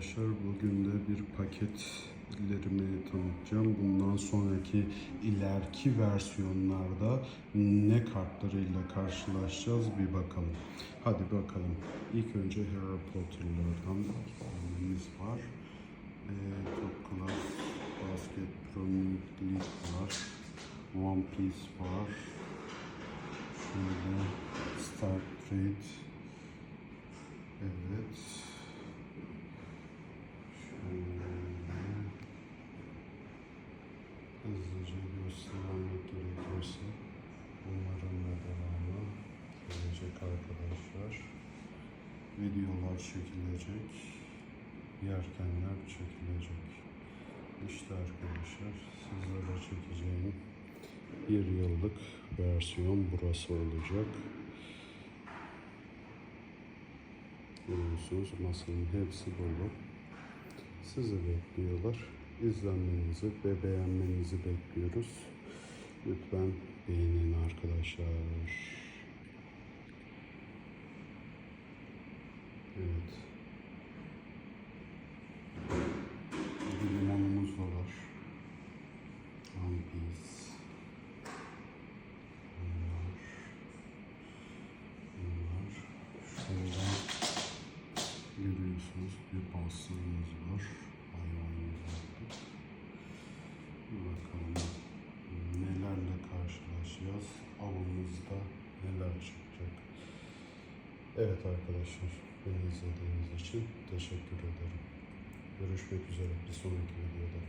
arkadaşlar. Bugün de bir paketlerimi tanıtacağım. Bundan sonraki ileriki versiyonlarda ne kartlarıyla karşılaşacağız bir bakalım. Hadi bakalım. İlk önce Harry Potter'lardan örneğimiz var. Ee, Top Class Basket League var. One Piece var. Şöyle Star Trek Evet. Şöyle hızlıca göstermek gerekirse bunların da devamı gelecek arkadaşlar. Videolar çekilecek. Yerkenler çekilecek. İşte arkadaşlar sizlere çekeceğim bir yıllık versiyon burası olacak. Görüyorsunuz masanın hepsi dolu. Sizi bekliyorlar. İzlenmenizi ve beğenmenizi bekliyoruz. Lütfen beğenin arkadaşlar. Evet. Bir limonumuz da var. One Piece. Bunlar. Bunlar. Şurada görüyorsunuz bir pastırmamız var. Hayvanımız yaptık. Evet arkadaşlar beni izlediğiniz için teşekkür ederim. Görüşmek üzere bir sonraki videoda.